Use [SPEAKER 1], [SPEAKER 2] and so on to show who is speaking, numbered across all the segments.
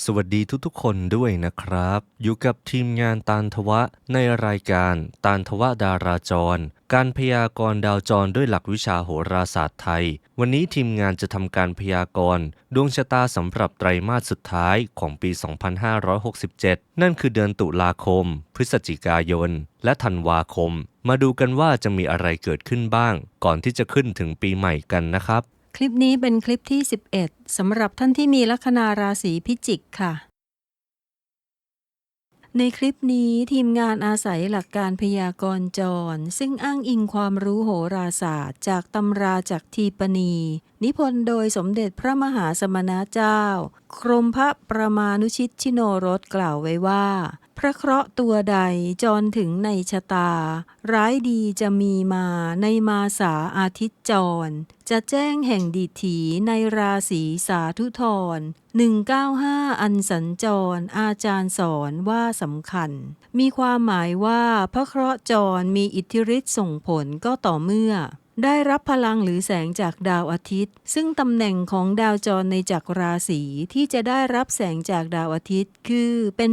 [SPEAKER 1] สวัสดีทุกๆ คนด้วยนะครับ อยู่กับทีมงานตาลทวะในรายการตาลทวะดาราจร การพยากรณ์ดาวจรด้วยหลักวิชาโหราศาสตร์ไทย วันนี้ทีมงานจะทำการพยากรณ์ดวงชะตาสำหรับไตรมาสสุดท้ายของปี 2567 นั่นคือเดือนตุลาคม พฤศจิกายน และธันวาคม มาดูกันว่าจะมีอะไรเกิดขึ้นบ้าง ก่อนที่จะขึ้นถึงปีใหม่กันนะครับ
[SPEAKER 2] คลิปนี้เป็นคลิปที่ 11สำหรับท่านที่มีลัคนาราศีพิจิกค่ะ ในคลิปนี้ทีมงานอาศัยหลักการพยากรณ์จร ซึ่งอ้างอิงความรู้โหราศาสตร์ จากตำราจากทีปณี นิพนธ์โดยสมเด็จพระมหาสมณเจ้าครมพระประมานุชิตชิโนรสกล่าวไว้ว่า พระเคราะห์ตัวใดจรถึงในชะตา ร้ายดีจะมีมาในมาสาอาทิตย์จร จะแจ้งแห่งดีถีในราศีสาธุธร195 อันสัญจร อาจารย์สอนว่าสำคัญ มีความหมายว่าพระเคราะห์จรมีอิทธิฤทธิ์ส่งผลก็ต่อเมื่อ ได้รับพลังหรือแสงจากดาวอาทิตย์ ซึ่งตำแหน่งของดาวจรในจักรราศีที่จะได้รับแสงจากดาวอาทิตย์ คือเป็น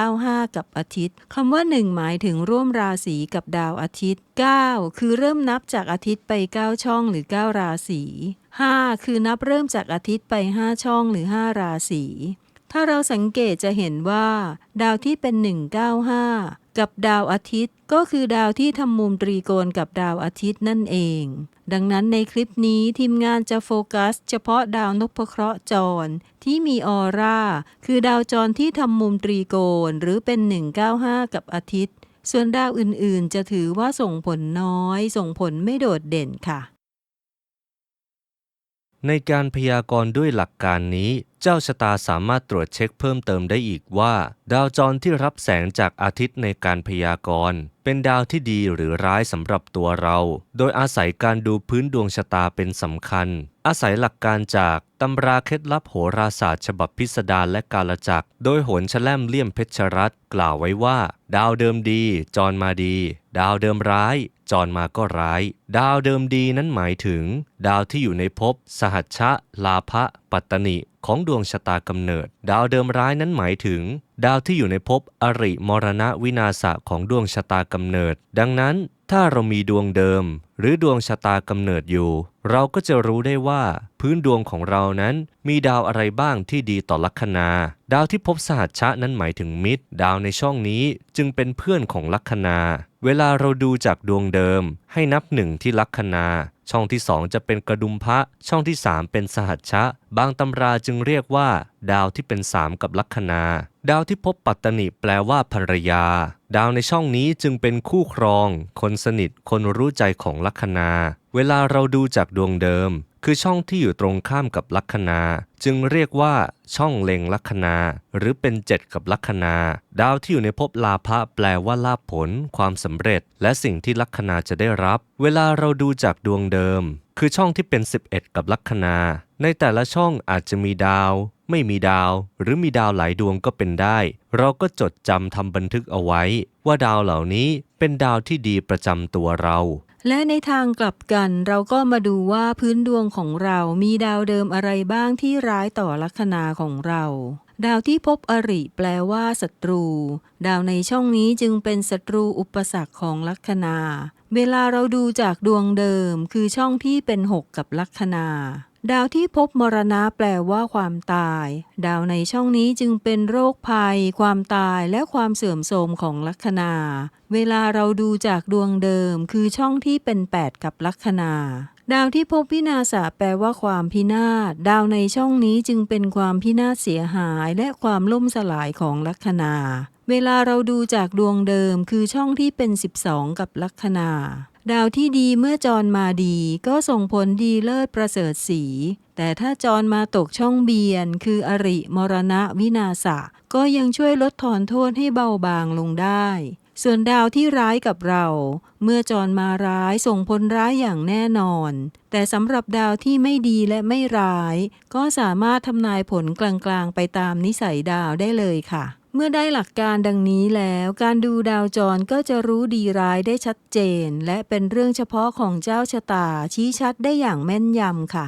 [SPEAKER 2] 195 กับอาทิตย์คำว่า 1 หมายถึงร่วมราศีกับดาวอาทิตย์ 9 คือเริ่มนับจากอาทิตย์ไป 9 ช่องหรือ 9 ราศี 5 คือนับเริ่มจากอาทิตย์ไป 5 ช่องหรือ 5 ราศีถ้าเราสังเกตจะเห็นว่า ดาวที่เป็น 195 กับดาวอาทิตย์ ก็คือดาวที่ทำมุมตรีโกณกับดาวอาทิตย์นั่นเอง ดังนั้นในคลิปนี้ทีมงานจะโฟกัส เฉพาะดาวนพเคราะห์จร ที่มีออร่า คือดาวจรที่ทำมุมตรีโกณหรือเป็น 195 กับอาทิตย์ ส่วนดาวอื่นๆ จะถือว่าส่งผลน้อย ส่งผลไม่โดดเด่นค่ะ
[SPEAKER 1] ในการพยากรณ์ด้วยหลักการนี้ เจ้าชะตาสามารถตรวจเช็คเพิ่มเติมได้อีกว่า ดาวจรที่รับแสงจากอาทิตย์ในการพยากรณ์ เป็นดาวที่ดีหรือร้ายสำหรับตัวเรา โดยอาศัยการดูพื้นดวงชะตาเป็นสำคัญ อาศัยหลักการจากตำราเคล็ดลับโหราศาสตร์ ฉบับพิสดารและกาลจักรโดยโหนแลมเลี่ยมเพชรรัตกล่าวไว้ว่า ดาวเดิมดี จรมาดี ดาวเดิมร้าย จรมาก็ร้าย ดาวเดิมดีนั้นหมายถึง ดาวที่อยู่ในภพสหัชชะ ลาภะปัตตนิของดวงชะตากำเนิด ดาวเดิมร้ายนั้นหมายถึง ดาวที่อยู่ในภพอริมรณะวินาศะของดวงชะตากำเนิด ดังนั้นถ้าเรามีดวงเดิม หรือดวงชะตากำเนิดอยู่ เราก็จะรู้ได้ว่า พื้นดวงของเรานั้นมีดาวอะไรบ้างที่ดีต่อลัคนา ดาวที่พบสหัชชะนั้นหมายถึงมิตร ดาวในช่องนี้จึงเป็นเพื่อนของลัคนา เวลาเราดูจากดวงเดิม ให้นับหนึ่งที่ลัคนา ช่องที่สองจะเป็นกระดุมพระ ช่องที่สามเป็นสหัชชะ บางตำราจึงเรียกว่า ดาวที่เป็นสามกับลัคนา ดาวที่พบปัตตนิแปลว่าภรรยา ดาวในช่องนี้จึงเป็นคู่ครอง คนสนิท คนรู้ใจของลัคนา เวลาเราดูจากดวงเดิม คือช่องที่อยู่ตรงข้ามกับลัคนา จึงเรียกว่าช่องเล็งลัคนา หรือเป็นเจ็ดกับลัคนา ดาวที่อยู่ในภพลาภะแปลว่าลาภผล ความสำเร็จ และสิ่งที่ลัคนาจะได้รับ เวลาเราดูจากดวงเดิม คือช่องที่เป็น 11 กับลัคนา ในแต่ละช่องอาจจะมีดาว ไม่มีดาว หรือมีดาวหลายดวงก็เป็นได้ เราก็จดจำทำบันทึกเอาไว้ ว่าดาวเหล่านี้เป็นดาวที่ดีประจำตัวเรา
[SPEAKER 2] และในทางกลับกันเราก็มาดูว่าพื้นดวงของเรามีดาวเดิมอะไรบ้างที่ร้ายต่อลัคนาของเรา ดาวที่พบอริแปลว่าศัตรู ดาวในช่องนี้จึงเป็นศัตรูอุปสรรคของลัคนา เวลาเราดูจากดวงเดิมคือช่องที่เป็นหกกับลัคนา ดาวที่พบมรณะแปลว่าความตาย ดาวในช่องนี้จึงเป็นโรคภัย ความตายและความเสื่อมโทรมของลัคนา เวลาเราดูจากดวงเดิม คือช่องที่เป็น 8 กับลัคนาดาวที่พบพินาศแปลว่าความพินาศ ดาวในช่องนี้จึงเป็นความพินาศเสียหายและความล่มสลายของลัคนา เวลาเราดูจากดวงเดิมคือช่องที่เป็น 12 กับลัคนา ดาวที่ดีเมื่อจรมาดีก็ส่งผลดีเลิศประเสริฐสี แต่ถ้าจรมาตกช่องเบียน คืออริมรณะวินาศะก็ยังช่วยลดทอนโทษให้เบาบางลงได้ ส่วนดาวที่ร้ายกับเรา เมื่อจรมาร้ายส่งผลร้ายอย่างแน่นอน แต่สำหรับดาวที่ไม่ดีและไม่ร้าย ก็สามารถทำนายผลกลางๆไปตามนิสัยดาวได้เลยค่ะ เมื่อได้หลักการดังนี้แล้วการดูดาวจรก็จะรู้ดีร้ายได้ชัดเจน และเป็นเรื่องเฉพาะของเจ้าชะตาชี้ชัดได้อย่างแม่นยำค่ะ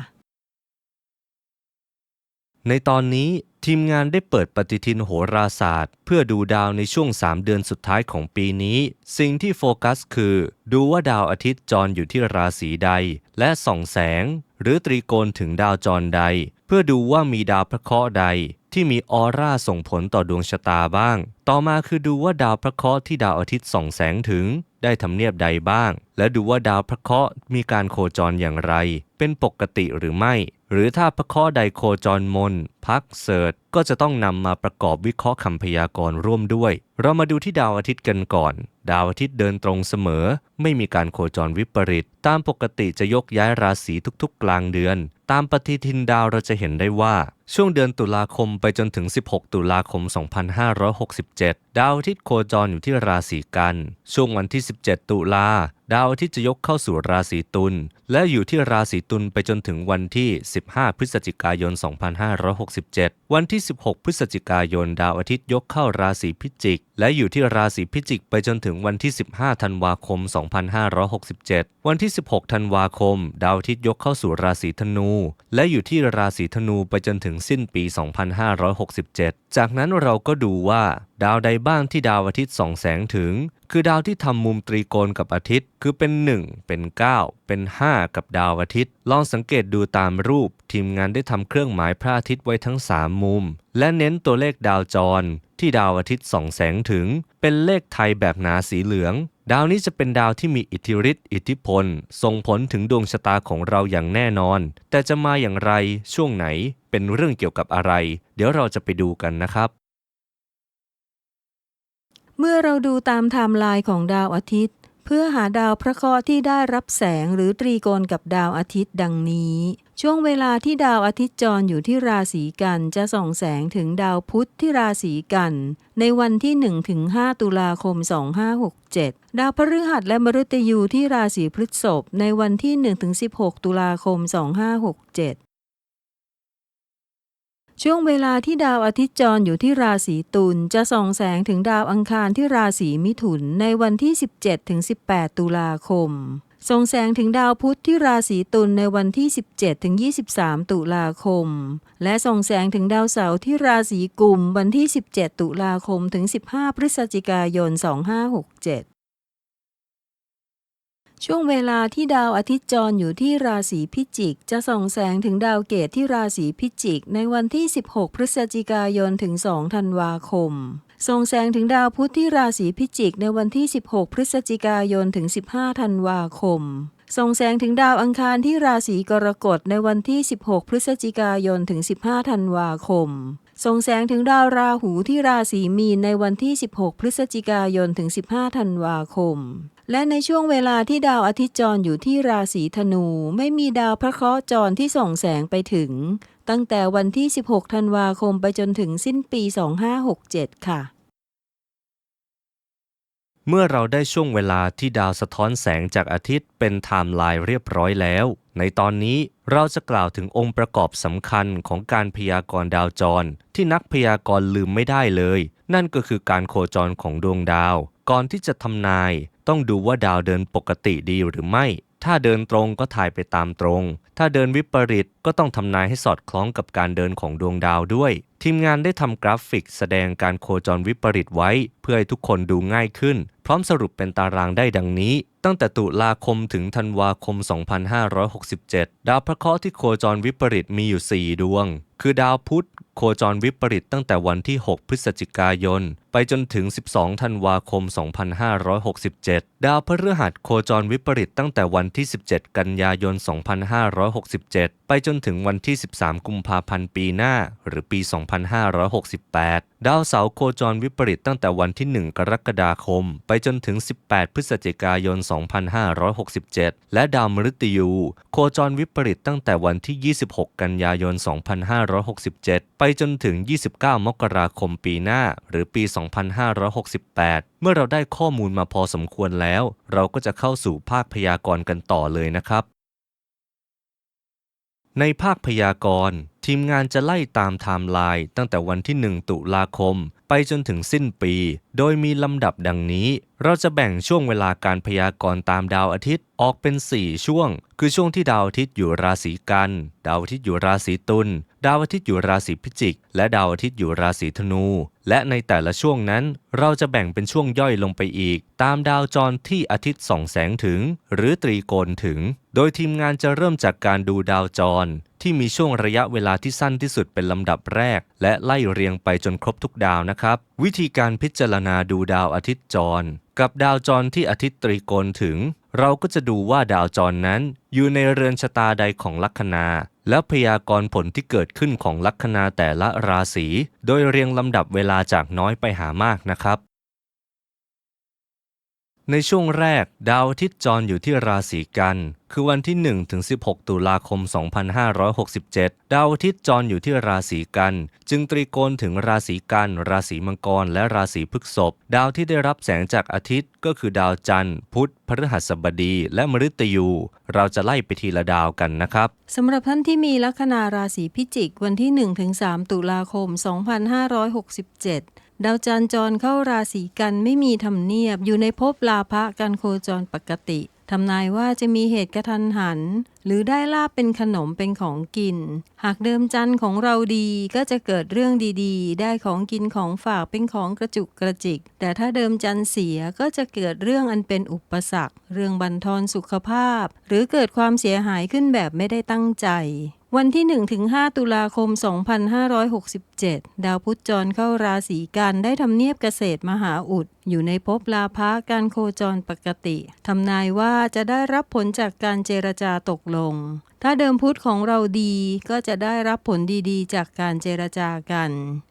[SPEAKER 1] ในตอนนี้ทีมงานได้เปิดปฏิทินโหราศาสตร์ เพื่อดูดาวในช่วง 3 เดือนสุดท้ายของปีนี้ สิ่งที่โฟกัสคือ ดูว่าดาวอาทิตย์จรอยู่ที่ราศีใด และส่องแสง หรือตรีโกณถึงดาวจรใด เพื่อดูว่ามีดาวพระเคราะห์ใด ที่มีออร่าส่งผลต่อดวงชะตาบ้าง ต่อมาคือดูว่าดาวพระเคราะห์ที่ดาวอาทิตย์ส่องแสงถึง ได้ทำเนียบใดบ้าง และดูว่าดาวพระเคราะห์มีการโคจรอย่างไร เป็นปกติหรือไม่ หรือถ้าพระเคราะห์ใดโคจรมนพักเสิร์ตก็จะต้องนำมาประกอบวิเคราะห์คำพยากรณ์ร่วมด้วย เรามาดูที่ดาวอาทิตย์กันก่อน ดาวอาทิตย์เดินตรงเสมอ ไม่มีการโคจรวิปริต ตามปกติจะยกย้ายราศีทุกๆ กลางเดือน ตามปฏิทินดาวเราจะเห็นได้ว่า ช่วงเดือนตุลาคมไปจนถึง 16 ตุลาคม 2567 ดาวอาทิตย์โคจรอยู่ที่ราศีกัน ช่วงวันที่ 17 ตุลา ดาวอาทิตย์จะยกเข้าสู่ราศีตุลและอยู่ที่ราศีตุลไปจนถึงวันที่ 15 พฤศจิกายน 2567 วันที่ 16 พฤศจิกายน ดาวอาทิตย์ยกเข้าราศีพิจิก และอยู่ที่ราศีพิจิกไปจนถึงวันที่ 15 ธันวาคม 2567 วันที่ 16 ธันวาคม ดาวอาทิตย์ยกเข้าสู่ราศีธนู และอยู่ที่ราศีธนูไปจนถึงสิ้นปี 2567 จากนั้นเราก็ดูว่า ดาวใดบ้างที่ดาวอาทิตย์ส่องแสงถึง คือดาวที่ทำมุมตรีโกณกับอาทิตย์ คือเป็น 1 เป็น 9 เป็น 5 กับดาวอาทิตย์ ลองสังเกตดูตามรูป ทีมงานได้ทำเครื่องหมายพระอาทิตย์ไว้ทั้ง 3 มุม และเน้นตัวเลขดาวจร ที่ดาวอาทิตย์ส่องแสงถึง เป็นเลขไทยแบบหนาสีเหลือง ดาวนี้จะเป็นดาวที่มีอิทธิฤทธิ์อิทธิพล ส่งผลถึงดวงชะตาของเราอย่างแน่นอน แต่จะมาอย่างไรช่วงไหน เป็นเรื่องเกี่ยวกับอะไร เดี๋ยวเราจะไปดูกันนะครับ
[SPEAKER 2] เมื่อเราดูตามไทม์ไลน์ของดาวอาทิตย์ เพื่อหาดาวพระเคราะห์ที่ได้รับแสงหรือตรีโกณกับดาวอาทิตย์ดังนี้ ช่วงเวลาที่ดาวอาทิตย์จรอยู่ที่ราศีกันจะส่องแสงถึงดาวพุธที่ราศีกัน ในวันที่1-5ตุลาคม 2567 ดาวพฤหัสและมฤตยูที่ราศีพฤษภในวันที่1-16 ตุลาคม 2567 ช่วงเวลาที่ดาวอาทิตย์จรอยู่ที่ราศีตุลจะส่องแสงถึงดาวอังคารที่ราศีมิถุนในวันที่ 17ถึง18 ตุลาคม ส่องแสงถึงดาวพุธที่ราศีตุลในวันที่ 17ถึง23 ตุลาคม และส่องแสงถึงดาวเสาร์ที่ราศีกุมวันที่ 17 ตุลาคมถึง 15 พฤศจิกายน 2567 ช่วงเวลาที่ดาวอาทิตย์จรอยู่ที่ราศีพิจิก จะส่องแสงถึงดาวเกตที่ราศีพิจิก ในวันที่ 16 พฤศจิกายนถึง 2 ธันวาคม ส่องแสงถึงดาวพุธที่ราศีพิจิก ในวันที่ 16 พฤศจิกายนถึง 15 ธันวาคม ส่องแสงถึงดาวอังคารที่ราศีกรกฎในวันที่ 16 พฤศจิกายนถึง 15 ธันวาคมส่องแสงถึงดาวราหูที่ราศีมีนในวันที่ 16 พฤศจิกายนถึง 15 ธันวาคม และในช่วงเวลาที่ดาวอาทิตย์จรอยู่ที่ราศีธนู ไม่มีดาวพระเคราะห์จรที่ส่องแสงไปถึง ตั้งแต่วันที่ 16 ธันวาคมไปจนถึงสิ้นปี 2567 ค่ะ
[SPEAKER 1] เมื่อเราได้ช่วงเวลาที่ดาวสะท้อนแสงจากอาทิตย์เป็นไทม์ไลน์เรียบร้อยแล้ว ในตอนนี้เราจะกล่าวถึงองค์ประกอบสำคัญของการพยากรณ์ดาวจร ที่นักพยากรณ์ลืมไม่ได้เลย นั่นก็คือการโคจรของดวงดาว ก่อนที่จะทำนาย ต้องดูว่าดาวเดินปกติดีหรือไม่ ถ้าเดินตรงก็ถ่ายไปตามตรง ถ้าเดินวิปริตก็ต้องทำนายให้สอดคล้องกับการเดินของดวงดาวด้วย ทีมงานได้ทำกราฟิกแสดงการโคจรวิปริตไว้ เพื่อให้ทุกคนดูง่ายขึ้น พร้อมสรุปเป็นตารางได้ดังนี้ ตั้งแต่ตุลาคมถึงธันวาคม 2567 ดาวพระเคราะห์ที่โคจรวิปริตมีอยู่ 4 ดวง คือดาวพุธ โคจรวิปริตตั้งแต่วันที่ 6 พฤศจิกายน ไปจนถึง 12 ธันวาคม 2567 ดาวพฤหัสโคจรวิปริตตั้งแต่วันที่ 17 กันยายน 2567 ไปจนถึงวันที่ 13 กุมภาพันธ์ปีหน้า หรือปี 2568 ดาวเสาร์โคจรวิปริตตั้งแต่วันที่ 1 กรกฎาคม ไปจนถึง 18 พฤศจิกายน 2567 และดาวมฤตยู โคจรวิปริตตั้งแต่วันที่ 26 กันยายน 2567 ไปจนถึง 29 มกราคมปีหน้า หรือปี 2568 เมื่อเราได้ข้อมูลมาพอสมควรแล้ว เราก็จะเข้าสู่ภาคพยากรณ์กันต่อเลยนะครับ ในภาคพยากรณ์ ทีมงานจะไล่ตามไทม์ไลน์ตั้งแต่วันที่ 1 ตุลาคม ไปจนถึงสิ้นปี โดยมีลำดับดังนี้ เราจะแบ่งช่วงเวลาการพยากรณ์ตามดาวอาทิตย์ออกเป็น 4 ช่วง คือช่วงที่ดาวอาทิตย์อยู่ราศีกัน ดาวอาทิตย์อยู่ราศีตุล ดาวอาทิตย์อยู่ราศีพิจิก และดาวอาทิตย์อยู่ราศีธนู และในแต่ละช่วงนั้น เราจะแบ่งเป็นช่วงย่อยลงไปอีก ตามดาวจรที่อาทิตย์ส่องแสงถึง หรือตรีโกณถึง โดยทีมงานจะเริ่มจากการดูดาวจร ที่มีช่วงระยะเวลาที่สั้นที่สุดเป็นลำดับแรก และไล่เรียงไปจนครบทุกดาวนะครับ วิธีการพิจารณาดูดาวอาทิตย์จร กับดาวจรที่อาทิตย์ตรีโกณถึง เราก็จะดูว่าดาวจรนั้น อยู่ในเรือนชะตาใดของลัคนา และพยากรณ์ผลที่เกิดขึ้นของลัคนาแต่ละราศี โดยเรียงลำดับเวลาจากน้อยไปหามากนะครับ ในช่วงแรก ดาวอาทิตย์จรอยู่ที่ราศีกัน คือวันที่1ถึง16 ตุลาคม 2567 ดาวอาทิตย์จรอยู่ที่ราศีกัน จึงตรีโกณถึงราศีกัน ราศีมังกร และราศีพฤษภ ดาวที่ได้รับแสงจากอาทิตย์ก็คือดาวจันทร์ พุธ พฤหัสบดี และมฤตยู เราจะไล่ไปทีละดาวกันนะครับ
[SPEAKER 2] สำหรับท่านที่มีลัคนาราศีพิจิก วันที่1-3ตุลาคม 2567 ดาวจันทร์จรเข้าราศีกันไม่มีทำเนียบอยู่ในภพลาภะการโคจรปกติทำนายว่าจะมีเหตุกระทันหัน หรือได้ลาบเป็นขนมเป็นของกิน หากเดิมจันทร์ของเราดีก็จะเกิดเรื่องดีๆ ได้ของกินของฝากเป็นของกระจุกกระจิก แต่ถ้าเดิมจันทร์เสียก็จะเกิดเรื่องอันเป็นอุปสรรค เรื่องบันทอนสุขภาพ หรือเกิดความเสียหายขึ้นแบบไม่ได้ตั้งใจ วันที่ 1-5 ตุลาคม 2567 ดาวพุธจรเข้าราศีกันได้ทำเนียบเกษตรมหาอุด อยู่ในภพลาภะการโคจรปกติทำนายว่าจะได้รับผลจากการเจรจาตกลง ถ้าเดิมพุธของเราดีก็จะได้รับผลดีๆ จากการเจรจากัน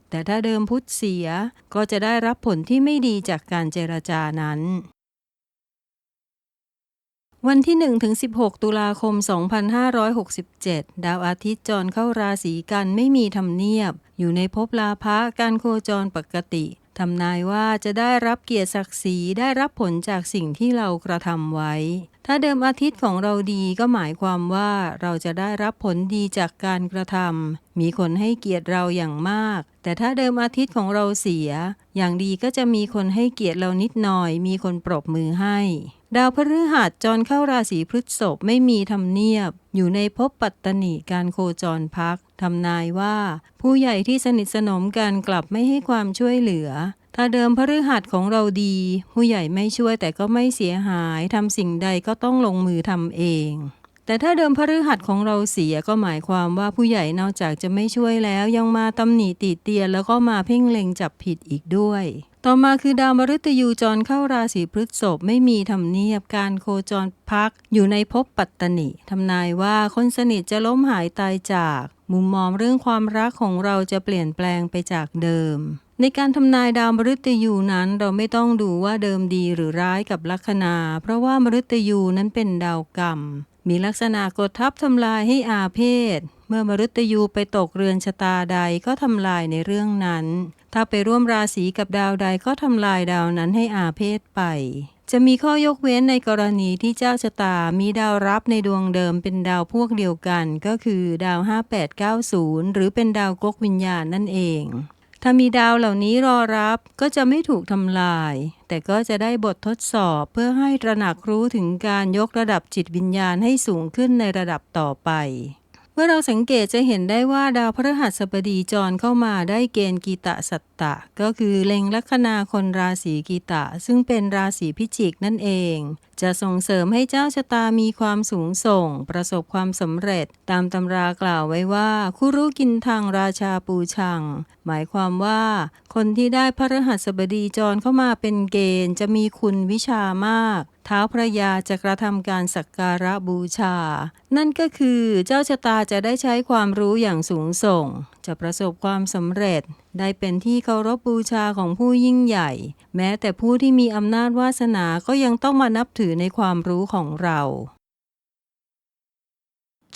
[SPEAKER 2] แต่ถ้าเดิมพุธเสียก็จะได้รับผลที่ไม่ดีจากการเจรจานั้น วันที่1ถึง16 ตุลาคม 2567 ดาวอาทิตย์จรเข้าราศีกันไม่มีทำเนียบ อยู่ในภพลาภะการโคจรปกติทำนายว่าจะได้รับเกียรติศักดิ์ศรีได้รับผลจากสิ่งที่เรากระทำไว้ ถ้าเดิมอาทิตย์ของเราดีก็หมายความว่าเราจะได้รับผลดีจากการกระทำมีคนให้เกียรติเราอย่างมาก แต่ถ้าเดิมอาทิตย์ของเราเสีย อย่างดีก็จะมีคนให้เกียรติเรานิดหน่อย มีคนปรบมือให้ ดาวพฤหัสจรเข้าราศีพฤษภไม่มีทำเนียบ อยู่ในภพปัตตนิการโคจรพักทำนายว่า ผู้ใหญ่ที่สนิทสนมกันกลับไม่ให้ความช่วยเหลือ ถ้าเดิมพฤหัสของเราดี ผู้ใหญ่ไม่ช่วยแต่ก็ไม่เสียหายทำสิ่งใดก็ต้องลงมือทำเอง แต่ถ้าเดิมพฤหัสของเราเสียก็หมายความว่าผู้ใหญ่นอกจากจะไม่ช่วยแล้วยังมาตำหนิติเตียนแล้วก็มาเพ่งเล็งจับผิดอีกด้วย ต่อมาคือดาวมฤตยูจรเข้าราศีพฤษภไม่มีทำเนียบการโคจรพัก อยู่ในภพปัตตนิทำนายว่าคนสนิทจะล้มหายตายจาก มุมมองเรื่องความรักของเราจะเปลี่ยนแปลงไปจากเดิม ในการทำนายดาวมฤตยูนั้นเราไม่ต้องดูว่าเดิมดีหรือร้ายกับลัคนา เพราะว่ามฤตยูนั้นเป็นดาวกรรม มีลักษณะกดทับทำลายให้อาเพศ เมื่อมฤตยูไปตกเรือนชะตาใดก็ทำลายในเรื่องนั้น ถ้าไปร่วมราศีกับดาวใดก็ทำลายดาวนั้นให้อาเพศไป จะมีข้อยกเว้นในกรณีที่เจ้าชะตามีดาวรับในดวงเดิมเป็นดาวพวกเดียวกัน ก็คือดาว 5890 หรือเป็นดาวกกวิญญาณนั่นเอง ถ้ามีดาวเหล่านี้รอรับก็จะไม่ถูกทำลาย แต่ก็จะได้บททดสอบเพื่อให้ตระหนักรู้ถึงการยกระดับจิตวิญญาณให้สูงขึ้นในระดับต่อไป เมื่อเราสังเกตจะเห็นได้ว่าดาวพฤหัสบดีจรเข้ามาได้เกณฑ์กีตะสัตตะ ก็คือเล็งลัคนาคนราศีกีตะ ซึ่งเป็นราศีพิจิกนั่นเอง จะส่งเสริมให้เจ้าชะตามีความสูงส่ง ประสบความสำเร็จ ตามตำรากล่าวไว้ว่า คุรุกินทางราชาปูชัง หมายความว่า คนที่ได้พระหัสบดีจรเข้ามาเป็นเกณฑ์จะมีคุณวิชามาก เท้าวพระยาจะกระทำการสักการะบูชา นั่นก็คือเจ้าชะตาจะได้ใช้ความรู้อย่างสูงส่ง จะประสบความสำเร็จ ได้เป็นที่เคารพบูชาของผู้ยิ่งใหญ่ แม้แต่ผู้ที่มีอำนาจวาสนาก็ยังต้องมานับถือในความรู้ของเรา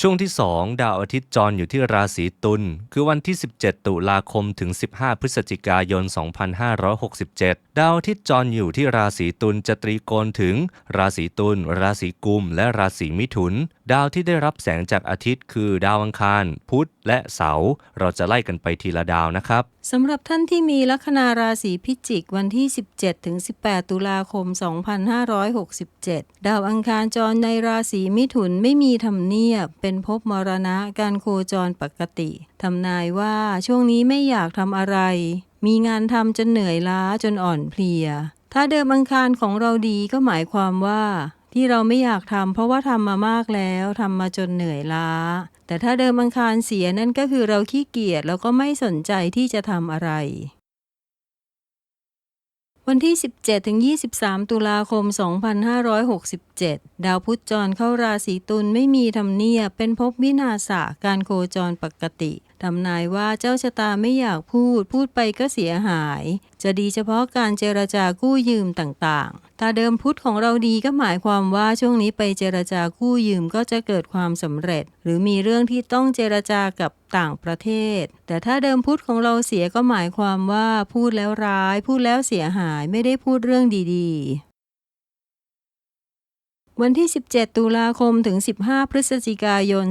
[SPEAKER 1] ช่วงที่ 2 ดาวอาทิตย์จรอยู่ที่ราศีตุลคือวันที่ 17 ตุลาคมถึง 15 พฤศจิกายน 2567 ดาวอาทิตย์จรอยู่ที่ราศีตุลจะตรีโกณถึง ราศีตุลราศีกุม และราศีมิถุน ดาวที่ได้รับแสงจากอาทิตย์คือ ดาวอังคาร พุธและเสาร์เราจะไล่กันไปทีละดาวนะครับ
[SPEAKER 2] สำหรับท่านที่มีลัคนาราศีพิจิกวันที่ 17ถึง18 ตุลาคม 2567 ดาวอังคารจรในราศีมิถุนไม่มีทำเนียบ เป็นภพมรณะการโคจรปกติทำนายว่าช่วงนี้ไม่อยากทำอะไร มีงานทำจนเหนื่อยล้าจนอ่อนเพลีย ถ้าเดิมอังคารของเราดีก็หมายความว่า ที่เราไม่อยากทำเพราะว่าทำมามากแล้วทำมาจนเหนื่อยล้า แต่ถ้าเดิมอังคารเสียนั่นก็คือเราขี้เกียจแล้วก็ไม่สนใจที่จะทำอะไร วันที่ 17ถึง23 ตุลาคม 2567 ดาวพุธจรเข้าราศีตุลไม่มีทำเนียบเป็นภพวินาศการโคจรปกติ ทำนายว่าเจ้าชะตาไม่อยากพูด พูดไปก็เสียหาย จะดีเฉพาะการเจรจากู้ยืมต่างๆถ้าเดิมพุทธของเราดีก็หมายความว่าช่วงนี้ไปเจรจากู้ยืมก็จะเกิดความสำเร็จ หรือมีเรื่องที่ต้องเจรจากับต่างประเทศ แต่ถ้าเดิมพุทธของเราเสียก็หมายความว่าพูดแล้วร้าย พูดแล้วเสียหายไม่ได้พูดเรื่องดีๆ วันที่ 17 ตุลาคมถึง 15 พฤศจิกายน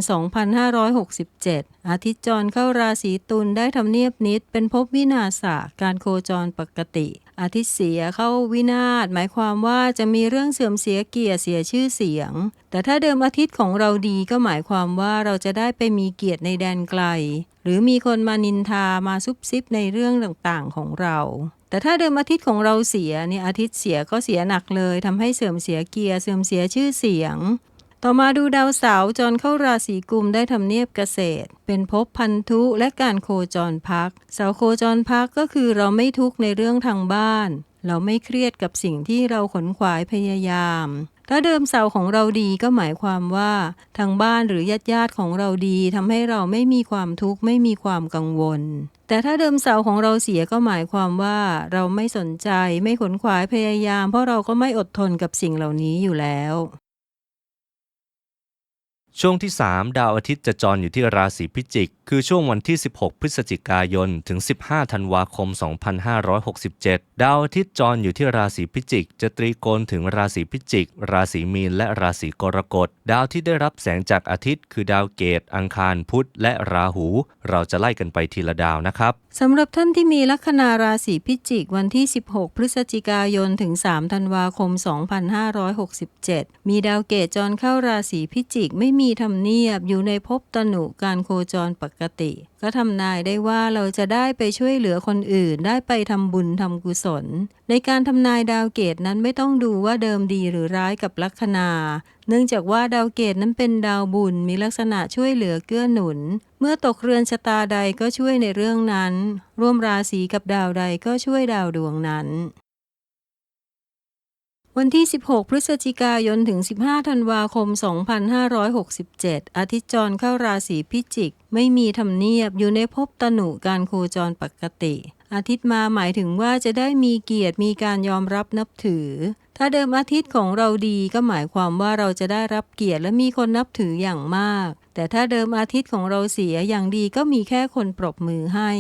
[SPEAKER 2] 2567 อาทิตย์จรเข้าราศีตุลได้ทำเนียบนิด เป็นภพวินาศาการโคจรปกติ อาทิตย์เสียเข้าวินาศหมายความว่าจะมีเรื่องเสื่อมเสียเกียรติเสียชื่อเสียง แต่ถ้าเดิมอาทิตย์ของเราดีก็หมายความว่าเราจะได้ไปมีเกียรติในแดนไกล หรือมีคนมานินทามาซุบซิบในเรื่องต่างๆของเรา แต่ถ้าเดิมอาทิตย์ของเราเสียเนี่ยอาทิตย์เสียก็เสียหนักเลยทำให้เสื่อมเสียเกียรติเสื่อมเสียชื่อเสียง ต่อมาดูดาวเสาร์จรเข้าราศีกุมได้ทำเนียบเกษตร เป็นภพพันธุและการโคจรพัก เสาโคจรพักก็คือเราไม่ทุกข์ในเรื่องทางบ้าน เราไม่เครียดกับสิ่งที่เราขนขวายพยายาม ถ้าเดิมเสาของเราดีก็หมายความว่า ทางบ้านหรือญาติญาติของเราดีทำให้เราไม่มีความทุกข์ไม่มีความกังวล แต่ถ้าเดิมเสาของเราเสียก็หมายความว่า เราไม่สนใจไม่ขนขวายพยายาม เพราะเราก็ไม่อดทนกับสิ่งเหล่านี้อยู่แล้ว
[SPEAKER 1] ช่วงที่ 3 ดาวอาทิตย์จะจรอยู่ที่ราศีพิจิก คือช่วงวันที่ 16 พฤศจิกายน ถึง 15 ธันวาคม 2567 ดาวอาทิตย์จรอยู่ที่ราศีพิจิก จะตรีโกณถึงราศีพิจิก ราศีมีน และราศีกรกฎ ดาวที่ได้รับแสงจากอาทิตย์ คือดาวเกต อังคาร พุธ และราหู เราจะไล่กันไปทีละดาวนะครับ
[SPEAKER 2] สำหรับท่านที่มีลัคนาราศีพิจิก วันที่ 16 พฤศจิกายน ถึง 3 ธันวาคม 2567 มีดาวเกตจรเข้าราศีพิจิก ไม่มีทำเนียบ อยู่ในภพตนุ การโคจรปกติ ก็ทำนายได้ว่าเราจะได้ไปช่วยเหลือคนอื่น ได้ไปทำบุญทำกุศล ในการทำนายดาวเกตนั้นไม่ต้องดูว่าเดิมดีหรือร้ายกับลัคนา เนื่องจากว่าดาวเกตนั้นเป็นดาวบุญมีลักษณะช่วยเหลือเกื้อหนุน เมื่อตกเรือนชะตาใดก็ช่วยในเรื่องนั้น ร่วมราศีกับดาวใดก็ช่วยดาวดวงนั้น วันที่ 16 พฤศจิกายนถึง 15 ธันวาคม 2567 อาทิตย์จรเข้าราศีพิจิก ไม่มีทำเนียบอยู่ในภพตนุการโคจรปกติ อาทิตย์มาหมายถึงว่าจะได้มีเกียรติมีการยอมรับนับถือ ถ้าเดิมอาทิตย์ของเราดีก็หมายความว่าเราจะได้รับเกียรติและมีคนนับถืออย่างมาก แต่ถ้าเดิมอาทิตย์ของเราเสียอย่างดีก็มีแค่คนปรบมือให้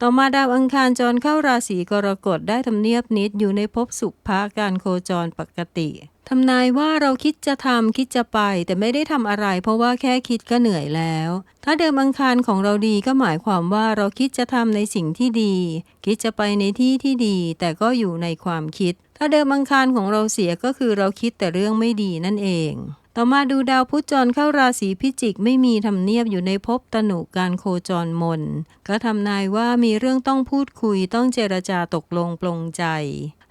[SPEAKER 2] ต่อมาดาวอังคารจรเข้าราศีกรกฎได้ทำเนียบนิดอยู่ในภพสุภะการโคจรปกติทำนายว่าเราคิดจะทำคิดจะไป แต่ไม่ได้ทำอะไร เพราะว่าแค่คิดก็เหนื่อยแล้ว ถ้าเดิมอังคารของเราดีก็หมายความว่าเราคิดจะทำในสิ่งที่ดี คิดจะไปในที่ที่ดี แต่ก็อยู่ในความคิด ถ้าเดิมอังคารของเราเสียก็คือเราคิดแต่เรื่องไม่ดีนั่นเอง ต่อมาดูดาวพุธจรเข้าราศีพิจิกไม่มีทำเนียบอยู่ในภพตนุการโคจรมน ก็ทำนายว่ามีเรื่องต้องพูดคุยต้องเจรจาตกลงปลงใจ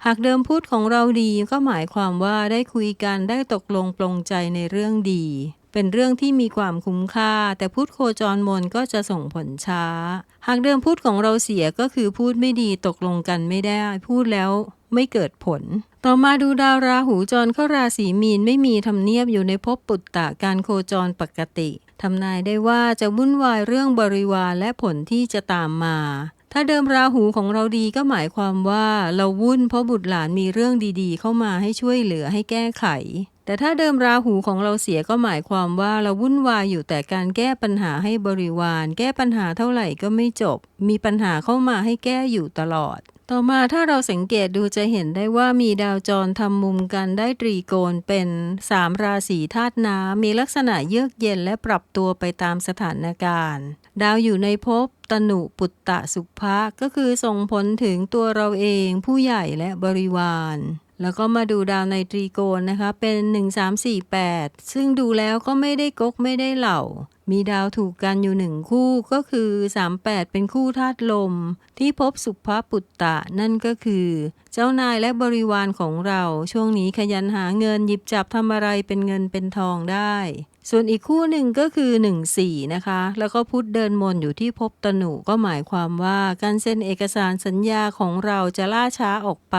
[SPEAKER 2] หากเดิมพูดของเราดีก็หมายความว่าได้คุยกันได้ตกลงปลงใจในเรื่องดี เป็นเรื่องที่มีความคุ้มค่า แต่พูดโคจรมนก็จะส่งผลช้า หากเดิมพูดของเราเสียก็คือพูดไม่ดีตกลงกันไม่ได้ พูดแล้ว ไม่เกิดผล ต่อมาดูดาวราหูจรเข้าราศีมีนไม่มีทำเนียบอยู่ในภพปุตตะการโคจรปกติทำนายได้ว่าจะวุ่นวายเรื่องบริวารและผลที่จะตามมา ถ้าเดิมราหูของเราดีก็หมายความว่าเราวุ่นเพราะบุตรหลานมีเรื่องดีๆ เข้ามาให้ช่วยเหลือให้แก้ไข แต่ถ้าเดิมราหูของเราเสียก็หมายความว่าเราวุ่นวายอยู่แต่การแก้ปัญหาให้บริวาร แก้ปัญหาเท่าไหร่ก็ไม่จบ มีปัญหาเข้ามาให้แก้อยู่ตลอด ต่อมาถ้าเราสังเกตดูจะเห็นได้ว่ามีดาวจรทำมุมกันได้ตรีโกณเป็นสามราศีธาตุน้ำมีลักษณะเยือกเย็นและปรับตัวไปตามสถานการณ์ ดาวอยู่ในภพตนุปุตตะสุภะก็คือส่งผลถึงตัวเราเองผู้ใหญ่และบริวารแล้วก็มาดูดาวในตรีโกณนะคะ เป็น 1 3 4 8 ซึ่งดูแล้วก็ไม่ได้กกไม่ได้เหล่า มีดาวถูกกันอยู่หนึ่งคู่ก็คือ 38 เป็นคู่ธาตุลม ที่พบสุภาปุตตะนั่นก็คือ เจ้านายและบริวารของเราช่วงนี้ขยันหาเงินหยิบจับทำอะไรเป็นเงินเป็นทองได้ ส่วนอีกคู่หนึ่งก็คือ 1 4 นะคะ แล้วก็พุธเดินมนอยู่ที่ภพตนุก็หมายความว่าการเซ็นเอกสารสัญญาของเราจะล่าช้าออกไป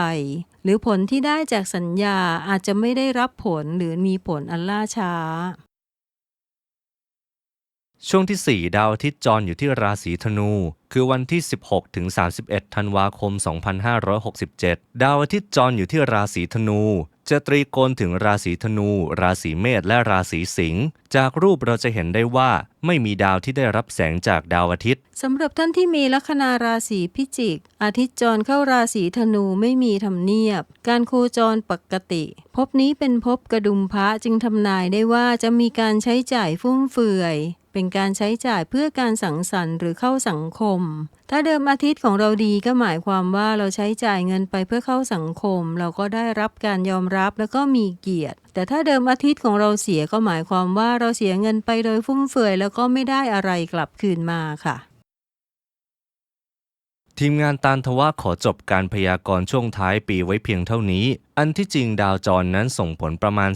[SPEAKER 2] หรือผลที่ได้จากสัญญาอาจจะไม่ได้รับผลหรือมีผลอันล่าช้า
[SPEAKER 1] ช่วงที่ 4 ดาวอาทิตย์จรอยู่ที่ราศีธนู คือวันที่ 16 ถึง 31 ธันวาคม 2567 ดาวอาทิตย์จรอยู่ที่ราศีธนู จะตรีโกณถึงราศีธนู ราศีเมษและราศีสิงห์จากรูปเราจะเห็นได้ว่าไม่มีดาวที่ได้รับแสงจากดาวอาทิตย์
[SPEAKER 2] สำหรับท่านที่มีลัคนาราศีพิจิก อาทิตย์จรเข้าราศีธนูไม่มีทำเนียบ การโคจรปกติภพนี้เป็นภพกระดุมพระจึงทำนายได้ว่าจะมีการใช้จ่ายฟุ่มเฟือย เป็นการใช้จ่ายเพื่อการสังสรรค์หรือเข้าสังคม ถ้าเดิมอาทิตย์ของเราดีก็หมายความว่าเราใช้จ่ายเงินไปเพื่อเข้าสังคม เราก็ได้รับการยอมรับแล้วก็มีเกียรติ แต่ถ้าเดิมอาทิตย์ของเราเสียก็หมายความว่าเราเสียเงินไปโดยฟุ่มเฟือยแล้วก็ไม่ได้อะไรกลับคืนมาค่ะ
[SPEAKER 1] ทีมงานตานทว่าขอจบการพยากรณ์ช่วงท้ายปีไว้เพียงเท่านี้ อันที่จริงดาวจรนั้นส่งผลประมาณ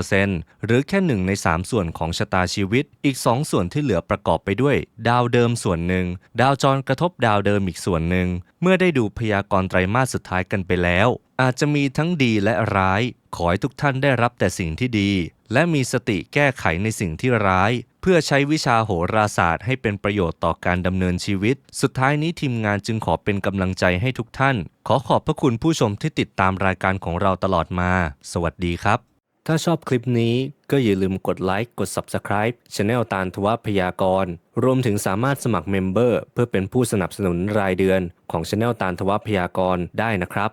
[SPEAKER 1] 30%หรือแค่หนึ่งใน 3 ส่วนของชะตาชีวิต อีก 2 ส่วนที่เหลือประกอบไปด้วย ดาวเดิมส่วนหนึ่ง ดาวจรกระทบดาวเดิมอีกส่วนหนึ่ง เมื่อได้ดูพยากรณ์ไตรมาสสุดท้ายกันไปแล้ว อาจจะมีทั้งดีและร้าย ขอให้ทุกท่านได้รับแต่สิ่งที่ดี และมีสติแก้ไขในสิ่งที่ร้าย เพื่อใช้วิชาโหราศาสตร์ให้เป็นประโยชน์ต่อการดำเนินชีวิต สุดท้ายนี้ทีมงานจึงขอเป็นกำลังใจให้ทุกท่าน ขอขอบพระคุณผู้ชมที่ติดตามรายการของเราตลอดมา สวัสดีครับ ถ้าชอบคลิปนี้ก็อย่าลืมกดไลค์ กด Subscribe Channel ตาลทวพยากรณ์รวมถึงสามารถสมัครเมมเบอร์เพื่อเป็นผู้สนับสนุนรายเดือนของ Channel ตาลทวพยากรณ์ได้นะครับ